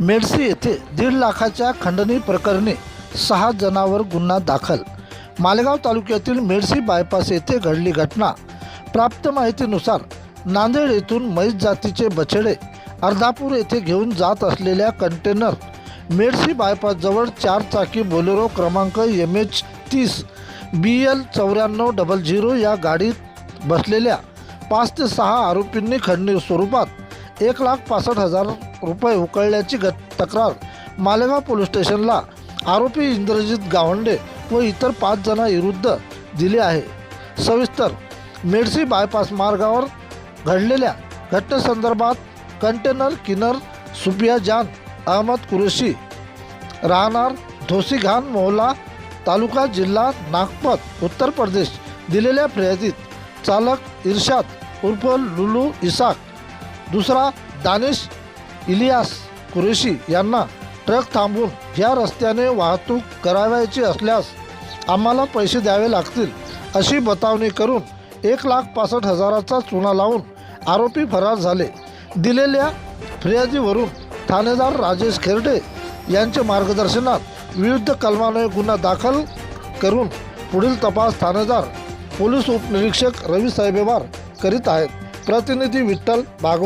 मेडसी येथे दीड लाखाच्या खंडणी प्रकरणी सहा जणांवर गुन्हा दाखल. मालेगाव तालुक्यातील मेडसी बायपास येथे घडली घटना. प्राप्त माहितीनुसार नांदेड येथून म्हैस जातीचे बछडे अर्धापूर येथे घेऊन जात असलेल्या कंटेनर मेडसी बायपासजवळ चार चाकी बोलेरो क्रमांक एम एच तीस बी एल चौऱ्याण्णव डबल झिरो या गाडीत बसलेल्या पाच ते सहा आरोपींनी खंडणी स्वरूपात एक लाख पासष्ट हजार रुपये उकळल्याची घट तक्रार मालेगाव पोलीस स्टेशनला. आरोपी इंद्रजित गावंडे व इतर पाच जणांविरुद्ध दिली आहे. सविस्तर मेडसी बायपास मार्गावर घडलेल्या घटनेसंदर्भात कंटेनर किनर सुबिया जान अहमद कुरेशी राहणार धोसीघान मोहला तालुका जिल्हा नागपत उत्तर प्रदेश दिलेल्या फिर्यादीत चालक इर्शाद उर्फ लुलू इसाक दुसरा दानिश इलियास कुरेशी यांना ट्रक थांबवून या रस्त्याने वाहतूक करावायची असल्यास आम्हाला पैसे द्यावे लागतील अशी बतावणी करून एक लाख पासष्ट हजाराचा चुना लावून आरोपी फरार झाले. दिलेल्या फिर्यादीवरून ठाणेदार राजेश खेरडे यांच्या मार्गदर्शनात विविध कलमाने गुन्हा दाखल करून पुढील तपास ठाणेदार पोलीस उपनिरीक्षक रवी साहेबेवार करीत आहेत. प्रतिनिधी विठ्ठल भागवत